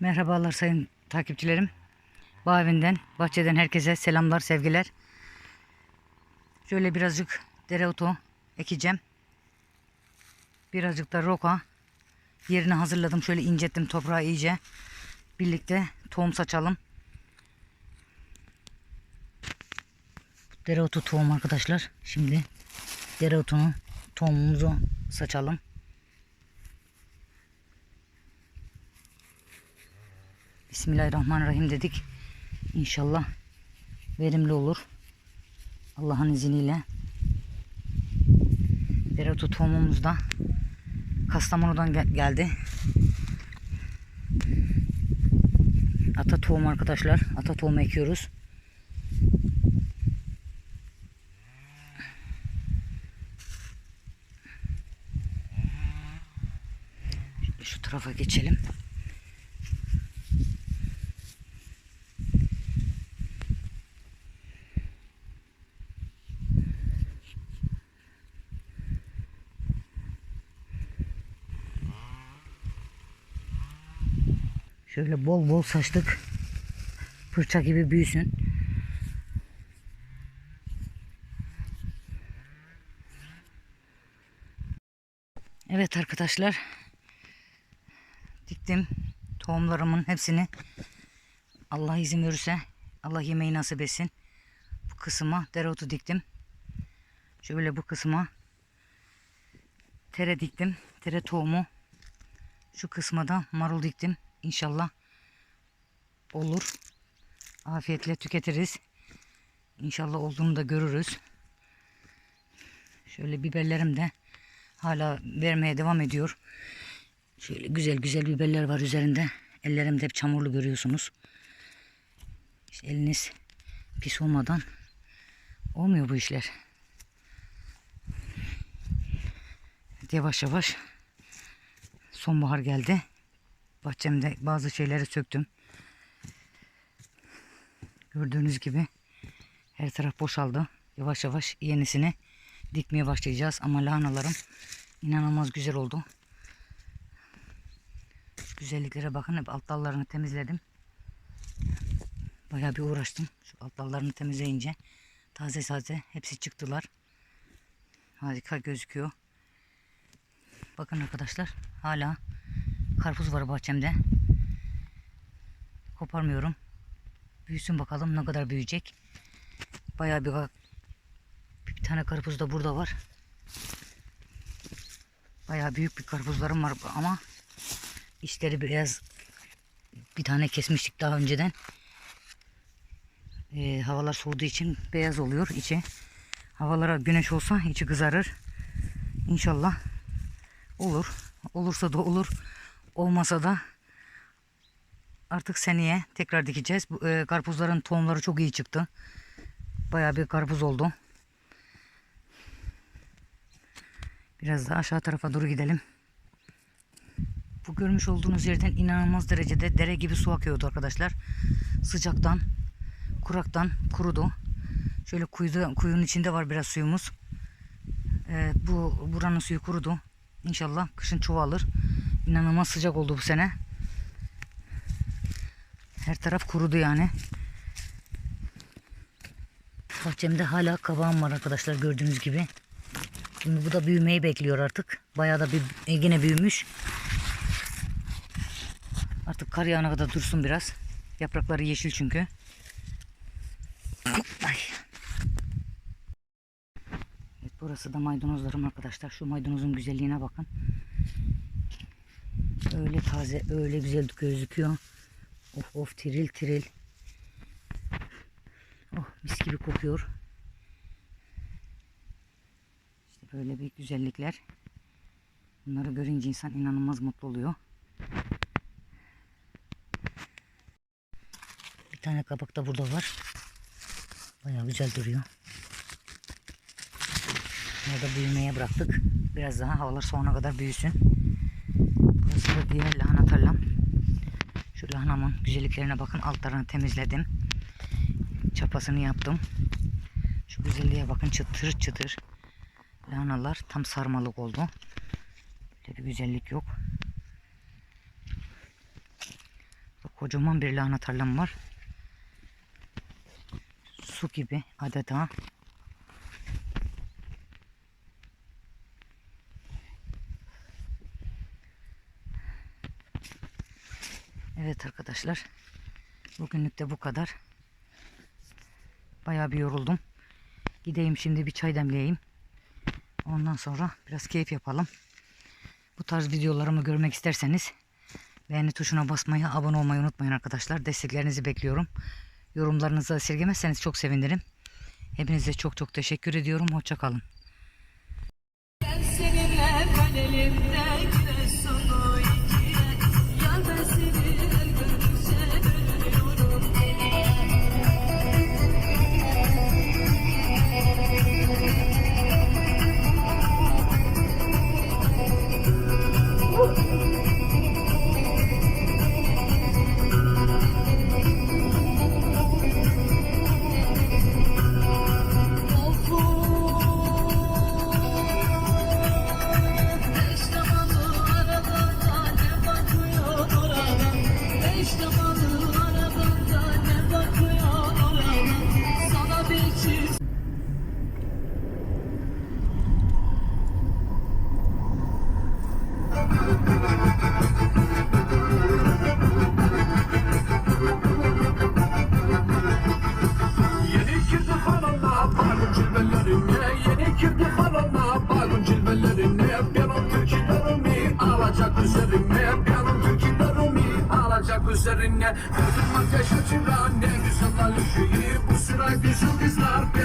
Merhabalar sayın takipçilerim. Bağ evinden, bahçeden herkese selamlar, sevgiler. Şöyle birazcık dereotu ekeceğim. Birazcık da roka. Yerini hazırladım. Şöyle incettim toprağı iyice. Birlikte tohum saçalım. Dereotu tohum arkadaşlar. Şimdi dereotunu tohumumuzu saçalım. Bismillahirrahmanirrahim dedik. İnşallah verimli olur. Allah'ın izniyle. Dereotu tohumumuz da Kastamonu'dan gel- geldi. Ata tohum arkadaşlar. Ata tohum ekiyoruz. Şu tarafa geçelim. Şöyle bol bol saçtık. Fırça gibi büyüsün. Evet arkadaşlar. Diktim tohumlarımın hepsini. Allah izin verirse Allah yemeği nasip etsin. Bu kısma dereotu diktim. Şöyle bu kısma tere diktim. Tere tohumu. Şu kısma da marul diktim. İnşallah olur. Afiyetle tüketiriz. İnşallah olduğunu da görürüz. Şöyle biberlerim de hala vermeye devam ediyor. Şöyle güzel güzel biberler var üzerinde. Ellerim de hep çamurlu görüyorsunuz. İşte eliniz pis olmadan olmuyor bu işler. Yavaş yavaş sonbahar geldi. Bahçemde bazı şeyleri söktüm. Gördüğünüz gibi her taraf boşaldı. Yavaş yavaş yenisini dikmeye başlayacağız. Ama lahanalarım inanılmaz güzel oldu. Şu güzelliklere bakın. Hep alt dallarını temizledim. Bayağı bir uğraştım. Şu alt dallarını temizleyince taze taze hepsi çıktılar. Harika gözüküyor. Bakın arkadaşlar hala karpuz var bahçemde. Koparmıyorum. Büyüsün bakalım ne kadar büyüyecek. Bayağı bir bir tane karpuz da burada var. Bayağı büyük bir karpuzlarım var ama içleri beyaz. Bir tane kesmiştik daha önceden. Ee, havalar soğuduğu için beyaz oluyor içi. Havalara güneş olsa içi kızarır. İnşallah olur. Olursa da olur. Olmasa da artık seneye tekrar dikeceğiz. Bu, e, karpuzların tohumları çok iyi çıktı. Bayağı bir karpuz oldu. Biraz daha aşağı tarafa doğru gidelim. Bu görmüş olduğunuz yerden inanılmaz derecede dere gibi su akıyordu arkadaşlar. Sıcaktan, kuraktan kurudu. Şöyle kuyuda, kuyunun içinde var biraz suyumuz. Ee, bu buranın suyu kurudu. İnşallah kışın çoğalır. İnanılmaz sıcak oldu bu sene. Her taraf kurudu yani. Bahçemde hala kabağım var arkadaşlar gördüğünüz gibi. Şimdi bu da büyümeyi bekliyor artık. Bayağı da bir, e, yine büyümüş. Artık kar yağına kadar dursun biraz. Yaprakları yeşil çünkü. Ay. Evet, burası da maydanozlarım arkadaşlar. Şu maydanozun güzelliğine bakın. Öyle taze, öyle güzel gözüküyor. Of of tiril tiril. Oh mis gibi kokuyor. İşte böyle bir güzellikler. Bunları görünce insan inanılmaz mutlu oluyor. Bir tane kabak da burada var. Bayağı güzel duruyor. Bunu da büyümeye bıraktık. Biraz daha havalar soğana kadar büyüsün. Burası da diğer lahana tarlam. Şu lahanamın güzelliklerine bakın. Altlarını temizledim. Çapasını yaptım. Şu güzelliğe bakın çıtır çıtır. Lahanalar tam sarmalık oldu. Böyle bir güzellik yok. Kocaman bir lahana tarlam var. Su gibi adeta. Evet arkadaşlar. Bugünlük de bu kadar. Bayağı bir yoruldum. Gideyim şimdi bir çay demleyeyim. Ondan sonra biraz keyif yapalım. Bu tarz videolarımı görmek isterseniz beğeni tuşuna basmayı, abone olmayı unutmayın arkadaşlar. Desteklerinizi bekliyorum. Yorumlarınızı esirgemezseniz çok sevinirim. Hepinize çok çok teşekkür ediyorum. Hoşçakalın. Ben seninle ben cilvelerine Yeni girdi halama balon cilvelerine Benim türkülerimi alacak üzerine Benim türkülerimi alacak üzerine. Gözüm ateş açıra ne güzel alışıyı Bu sıra güzel kızlar